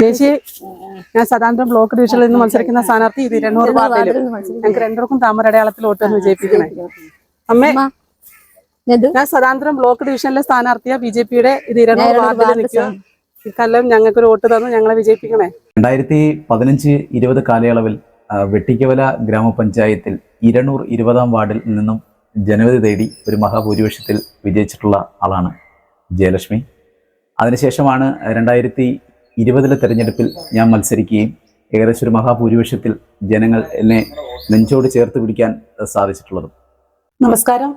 ചേച്ചി ഞാൻ സദാന്തരം ബ്ലോക്ക് ഡിവിഷനിൽ നിന്ന് മത്സരിക്കുന്ന സ്ഥാനാർത്ഥി ഇത് ഇരുന്നൂറ് വാർഡിലും. ഞങ്ങൾക്ക് രണ്ടുപേർക്കും താമരടയാളത്തിൽ വോട്ട് എന്ന് വിജയിപ്പിക്കണേ. അമ്മേ ഞാൻ സദാന്തരം ബ്ലോക്ക് ഡിവിഷനിലെ സ്ഥാനാർത്ഥിയാ. ബി ജെ പിയുടെ ഇത് ഇരുന്നൂറ് വാർഡിൽ നിൽക്കുക. ഞങ്ങൾക്ക് ഒരു വോട്ട് തന്നു ഞങ്ങളെ വിജയിപ്പിക്കണേ. രണ്ടായിരത്തി പതിനഞ്ച് ഇരുപത് കാലയളവിൽ വെട്ടിക്കവല ഗ്രാമപഞ്ചായത്തിൽ ഇരണൂർ ഇരുപതാം വാർഡിൽ നിന്നും ജനവിധി തേടി ഒരു മഹാഭൂരിപക്ഷത്തിൽ വിജയിച്ചിട്ടുള്ള ആളാണ് ജയലക്ഷ്മി. അതിനുശേഷമാണ് രണ്ടായിരത്തി ഇരുപതിലെ തെരഞ്ഞെടുപ്പിൽ ഞാൻ മത്സരിക്കുകയും ഏകദേശം ഒരു മഹാഭൂരിപക്ഷത്തിൽ ജനങ്ങൾ എന്നെ നെഞ്ചോട് ചേർത്ത് പിടിക്കാൻ സാധിച്ചിട്ടുള്ളതും. നമസ്കാരം.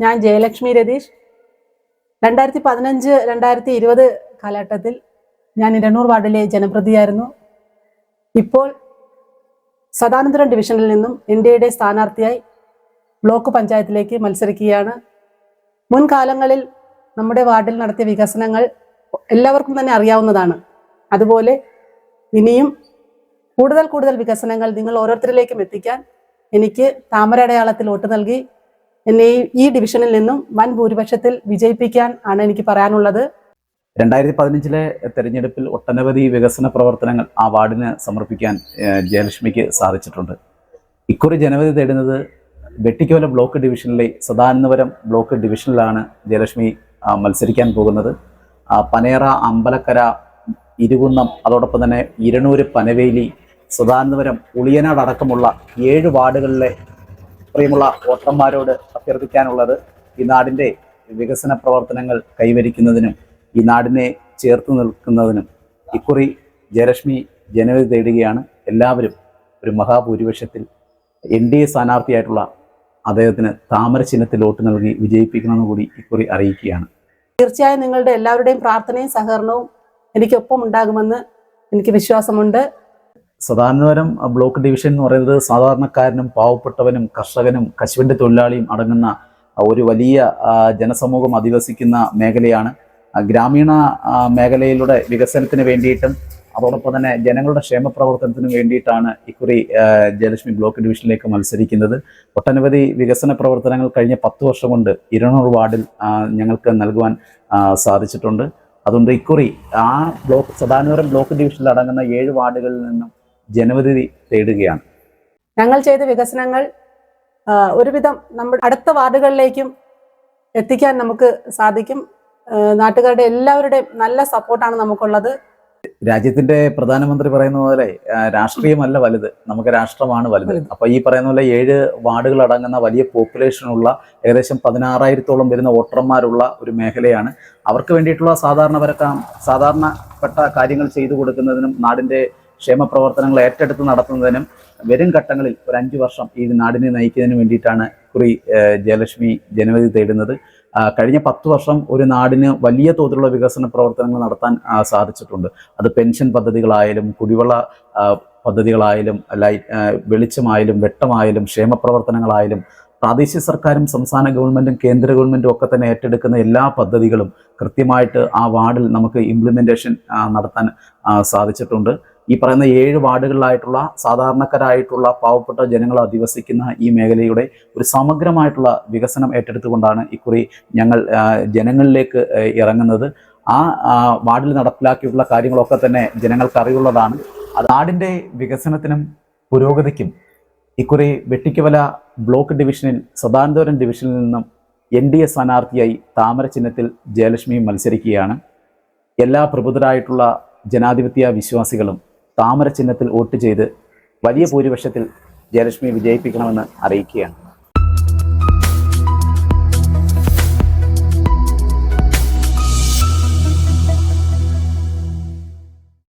ഞാൻ ജയലക്ഷ്മി രതീഷ്. രണ്ടായിരത്തി പതിനഞ്ച് രണ്ടായിരത്തി ഇരുപത് കാലഘട്ടത്തിൽ ഞാൻ ഇരണ്ണൂർ വാർഡിലെ ജനപ്രതിയായിരുന്നു ഇപ്പോൾ സദാനന്ദപുരം ഡിവിഷനിൽ നിന്നും എൻ ഡി എയുടെ സ്ഥാനാർത്ഥിയായി ബ്ലോക്ക് പഞ്ചായത്തിലേക്ക് മത്സരിക്കുകയാണ്. മുൻകാലങ്ങളിൽ നമ്മുടെ വാർഡിൽ നടത്തിയ വികസനങ്ങൾ എല്ലാവർക്കും തന്നെ അറിയാവുന്നതാണ്. അതുപോലെ ഇനിയും കൂടുതൽ കൂടുതൽ വികസനങ്ങൾ നിങ്ങൾ ഓരോരുത്തരിലേക്കും എത്തിക്കാൻ എനിക്ക് താമര അടയാളത്തിൽ വോട്ട് നൽകി എന്നെ ഈ- ഡിവിഷനിൽ നിന്നും വൻ ഭൂരിപക്ഷത്തിൽ വിജയിപ്പിക്കാൻ ആണ് എനിക്ക് പറയാനുള്ളത്. രണ്ടായിരത്തി പതിനഞ്ചിലെ തെരഞ്ഞെടുപ്പിൽ ഒട്ടനവധി വികസന പ്രവർത്തനങ്ങൾ ആ വാർഡിന് സമർപ്പിക്കാൻ ജയലക്ഷ്മിക്ക് സാധിച്ചിട്ടുണ്ട്. ഇക്കുറി ജനവധി തേടുന്നത് വെട്ടിക്കോല ബ്ലോക്ക് ഡിവിഷനിലെ സദാനന്ദപുരം ബ്ലോക്ക് ഡിവിഷനിലാണ് ജയലക്ഷ്മി മത്സരിക്കാൻ പോകുന്നത്. പനേറ അമ്പലക്കര ഇരുകുന്നം അതോടൊപ്പം തന്നെ ഇരണൂര് പനവേലി സദാനന്ദപുരം ഉളിയനാട് അടക്കമുള്ള ഏഴ് വാർഡുകളിലെ പ്രിയമുള്ള വോട്ടർമാരോട് അഭ്യർത്ഥിക്കാനുള്ളത് ഈ നാടിന്റെ വികസന പ്രവർത്തനങ്ങൾ കൈവരിക്കുന്നതിനും ഈ നാടിനെ ചേർത്ത് നിൽക്കുന്നതിനും. ഇക്കുറി ജയലക്ഷ്മി ജനവിധി തേടുകയാണ്. എല്ലാവരും ഒരു മഹാഭൂരിപക്ഷത്തിൽ എൻ ഡി എ സ്ഥാനാർത്ഥിയായിട്ടുള്ള അദ്ദേഹത്തിന് താമര ചിഹ്നത്തിൽ വോട്ട് നൽകി വിജയിപ്പിക്കണമെന്ന് കൂടി ഇക്കുറി അറിയിക്കുകയാണ്. തീർച്ചയായും നിങ്ങളുടെ എല്ലാവരുടെയും പ്രാർത്ഥനയും സഹകരണവും എനിക്കൊപ്പം ഉണ്ടാകുമെന്ന് എനിക്ക് വിശ്വാസമുണ്ട്. സദാനന്തപുരം ബ്ലോക്ക് ഡിവിഷൻ എന്ന് പറയുന്നത് സാധാരണക്കാരനും പാവപ്പെട്ടവനും കർഷകനും കശുവിന്റെ തൊഴിലാളിയും അടങ്ങുന്ന ഒരു വലിയ ജനസമൂഹം അധിവസിക്കുന്ന മേഖലയാണ്. ഗ്രാമീണ മേഖലയിലൂടെ വികസനത്തിന് വേണ്ടിയിട്ടും അതോടൊപ്പം തന്നെ ജനങ്ങളുടെ ക്ഷേമ പ്രവർത്തനത്തിന് വേണ്ടിയിട്ടാണ് ഇക്കുറി ജയലക്ഷ്മി ബ്ലോക്ക് ഡിവിഷനിലേക്ക് മത്സരിക്കുന്നത്. ഒട്ടനവധി വികസന പ്രവർത്തനങ്ങൾ കഴിഞ്ഞ പത്ത് വർഷം കൊണ്ട് ഇരുന്നൂറ് വാർഡിൽ ഞങ്ങൾക്ക് നൽകുവാൻ സാധിച്ചിട്ടുണ്ട്. അതുകൊണ്ട് ഇക്കുറി ആ ബ്ലോക്ക് സദാനപുരം ബ്ലോക്ക് ഡിവിഷനിൽ അടങ്ങുന്ന ഏഴ് വാർഡുകളിൽ നിന്നും ജനവിധി തേടുകയാണ്. ഞങ്ങൾ ചെയ്ത വികസനങ്ങൾ ഒരുവിധം നമ്മൾ അടുത്ത വാർഡുകളിലേക്കും എത്തിക്കാൻ നമുക്ക് സാധിക്കും. നാട്ടുകാരുടെ എല്ലാവരുടെയും നല്ല സപ്പോർട്ടാണ് നമുക്കുള്ളത്. രാജ്യത്തിന്റെ പ്രധാനമന്ത്രി പറയുന്ന പോലെ രാഷ്ട്രീയമല്ല വലുത്. നമുക്ക് രാഷ്ട്രമാണ് വലുത്. അപ്പൊ ഈ പറയുന്ന പോലെ ഏഴ് വാർഡുകൾ അടങ്ങുന്ന വലിയ പോപ്പുലേഷനുള്ള ഏകദേശം പതിനാറായിരത്തോളം വരുന്ന വോട്ടർമാരുള്ള ഒരു മേഖലയാണ്. അവർക്ക് വേണ്ടിയിട്ടുള്ള സാധാരണ സാധാരണപ്പെട്ട കാര്യങ്ങൾ ചെയ്തു കൊടുക്കുന്നതിനും നാടിന്റെ ക്ഷേമ പ്രവർത്തനങ്ങൾ ഏറ്റെടുത്ത് നടത്തുന്നതിനും വരും ഘട്ടങ്ങളിൽ ഒരു അഞ്ചു വർഷം ഈ നാടിനെ നയിക്കുന്നതിന് വേണ്ടിയിട്ടാണ് കുറി ജയലക്ഷ്മി ജനവിധി തേടുന്നത്. കഴിഞ്ഞ പത്ത് വർഷം ഒരു നാടിന് വലിയ തോതിലുള്ള വികസന പ്രവർത്തനങ്ങൾ നടത്താൻ സാധിച്ചിട്ടുണ്ട്. അത് പെൻഷൻ പദ്ധതികളായാലും കുടിവെള്ള പദ്ധതികളായാലും ലൈ- വെളിച്ചമായാലും വെട്ടമായാലും ക്ഷേമ പ്രവർത്തനങ്ങളായാലും പ്രാദേശിക സർക്കാരും സംസ്ഥാന ഗവൺമെന്റും കേന്ദ്ര ഗവൺമെന്റും ഒക്കെ തന്നെ ഏറ്റെടുക്കുന്ന എല്ലാ പദ്ധതികളും കൃത്യമായിട്ട് ആ വാർഡിൽ നമുക്ക് ഇംപ്ലിമെന്റേഷൻ നടത്താൻ സാധിച്ചിട്ടുണ്ട്. ഈ പറയുന്ന ഏഴ് വാർഡുകളിലായിട്ടുള്ള സാധാരണക്കാരായിട്ടുള്ള പാവപ്പെട്ട ജനങ്ങൾ അധിവസിക്കുന്ന ഈ മേഖലയുടെ ഒരു സമഗ്രമായിട്ടുള്ള വികസനം ഏറ്റെടുത്തുകൊണ്ടാണ് ഇക്കുറി ഞങ്ങൾ ജനങ്ങളിലേക്ക് ഇറങ്ങുന്നത്. ആ വാർഡിൽ നടപ്പിലാക്കിയിട്ടുള്ള കാര്യങ്ങളൊക്കെ തന്നെ ജനങ്ങൾക്ക് അറിയുള്ളതാണ് അത് നാടിന്റെ വികസനത്തിനും പുരോഗതിക്കും ഇക്കുറി വെട്ടിക്കവല ബ്ലോക്ക് ഡിവിഷനിൽ സദാനന്തപുരം ഡിവിഷനിൽ നിന്നും എൻ ഡി എ സ്ഥാനാർത്ഥിയായി താമര ചിഹ്നത്തിൽ ജയലക്ഷ്മി മത്സരിക്കുകയാണ്. എല്ലാ പ്രബുദ്ധരായിട്ടുള്ള ജനാധിപത്യ വിശ്വാസികളും താമര ചിഹ്നത്തിൽ വോട്ട് ചെയ്ത് വലിയ ഭൂരിപക്ഷത്തിൽ ജയലക്ഷ്മിയെ വിജയിപ്പിക്കണമെന്ന് അറിയിക്കുകയാണ്.